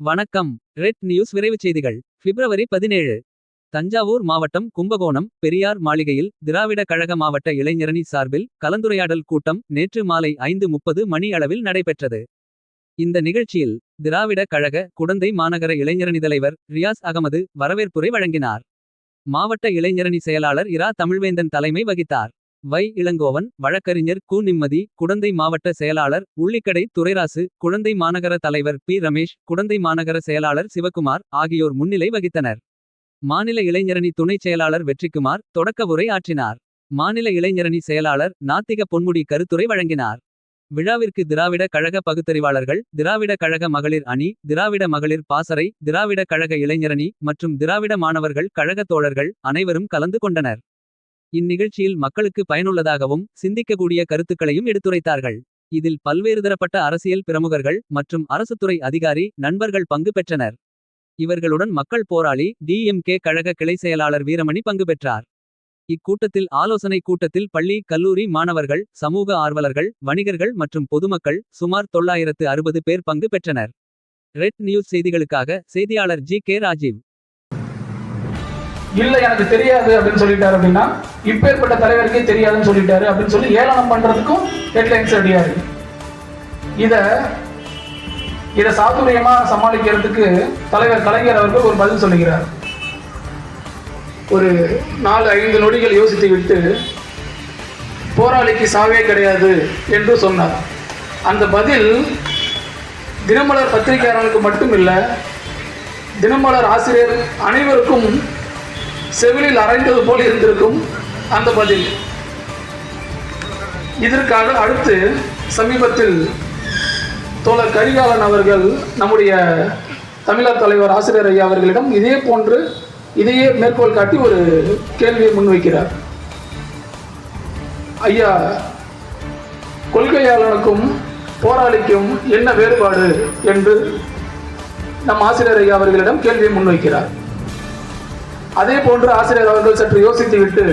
வணக்கம். Red news விரைவுச் செய்திகள். பிப்ரவரி பதினேழு. தஞ்சாவூர் மாவட்டம் கும்பகோணம் பெரியார் மாளிகையில் திராவிட கழக மாவட்ட இளைஞரணி சார்பில் கலந்துரையாடல் கூட்டம் நேற்று மாலை ஐந்து முப்பது மணி அளவில் நடைபெற்றது. இந்த நிகழ்ச்சியில் திராவிட கழக குடந்தை மாநகர இளைஞரணி தலைவர் ரியாஸ் அகமது வரவேற்புரை வழங்கினார். மாவட்ட இளைஞரணி செயலாளர் இரா தமிழ்வேந்தன் தலைமை வகித்தார். வை. இளங்கோவன் வழக்கறிஞர் கு. நிம்மதி குடந்தை மாவட்ட செயலாளர் உள்ளிக்கடை துரைராசு குழந்தை மாநகர தலைவர் பி. ரமேஷ் குடந்தை மாநகர செயலாளர் சிவகுமார் ஆகியோர் முன்னிலை வகித்தனர். மாநில இளைஞரணி துணைச் செயலாளர் வெற்றிக்குமார் தொடக்க உரை ஆற்றினார். மாநில இளைஞரணி செயலாளர் நாத்திக பொன்முடி கருத்துரை வழங்கினார். விழாவிற்கு திராவிட கழக பகுத்தறிவாளர்கள் திராவிட கழக மகளிர் அணி திராவிட மகளிர் பாசறை திராவிட கழக இளைஞரணி மற்றும் திராவிட மாணவர்கள் கழக தோழர்கள் அனைவரும் கலந்து கொண்டனர். இந்நிகழ்ச்சியில் மக்களுக்கு பயனுள்ளதாகவும் சிந்திக்கக்கூடிய கருத்துக்களையும் எடுத்துரைத்தார்கள். இதில் பல்வேறு தரப்பட்ட அரசியல் பிரமுகர்கள் மற்றும் அரசுத்துறை அதிகாரி நண்பர்கள் பங்கு பெற்றனர். இவர்களுடன் மக்கள் போராளி டிஎம்கே கழக கிளை செயலாளர் வீரமணி பங்கு பெற்றார். இக்கூட்டத்தில் ஆலோசனை கூட்டத்தில் பள்ளி கல்லூரி மாணவர்கள் சமூக ஆர்வலர்கள் வணிகர்கள் மற்றும் பொதுமக்கள் சுமார் தொள்ளாயிரத்து அறுபது பேர் பங்கு பெற்றனர். ரெட் நியூஸ் செய்திகளுக்காக செய்தியாளர் ஜி. கே. ராஜீவ். இல்லை எனக்கு தெரியாது அப்படின்னு சொல்லிட்டாரு அப்படின்னா இப்பேற்பட்ட தலைவருக்கே தெரியாதுன்னு சொல்லிட்டாரு அப்படின்னு சொல்லி ஏளனம் பண்றதுக்கும் ஹெட்லைன்ஸ் ரெடியா இருக்கு. இதை சாதுரியமாக சாதுரியமா சமாளிக்கிறதுக்கு தலைவர் கலைஞர் அவர்கள் ஒரு பதில் சொல்லுகிறார். ஒரு நாலு ஐந்து நொடிகள் யோசித்து விட்டு போராளிக்கு சாவே கிடையாது என்று சொன்னார். அந்த பதில் தினமலர் பத்திரிகையாளர்களுக்கு மட்டும் இல்லை தினமலர் ஆசிரியர் அனைவருக்கும் செவிலில் அரைந்தது போல் இருந்திருக்கும் அந்த பதில். இதற்காக அடுத்து சமீபத்தில் தோழர் கரிகாலன் அவர்கள் நம்முடைய தமிழர் தலைவர் ஆசிரியர் ஐயா அவர்களிடம் இதே போன்று இதையே மேற்கோள் காட்டி ஒரு கேள்வியை முன்வைக்கிறார். ஐயா கொள்கையாளனுக்கும் போராளிக்கும் என்ன வேறுபாடு? என்று நம் ஆசிரியர் ஐயா அவர்களிடம் கேள்வியை முன்வைக்கிறார். அதே போன்று ஆசிரியர் அவர்கள் சற்று யோசித்துவிட்டு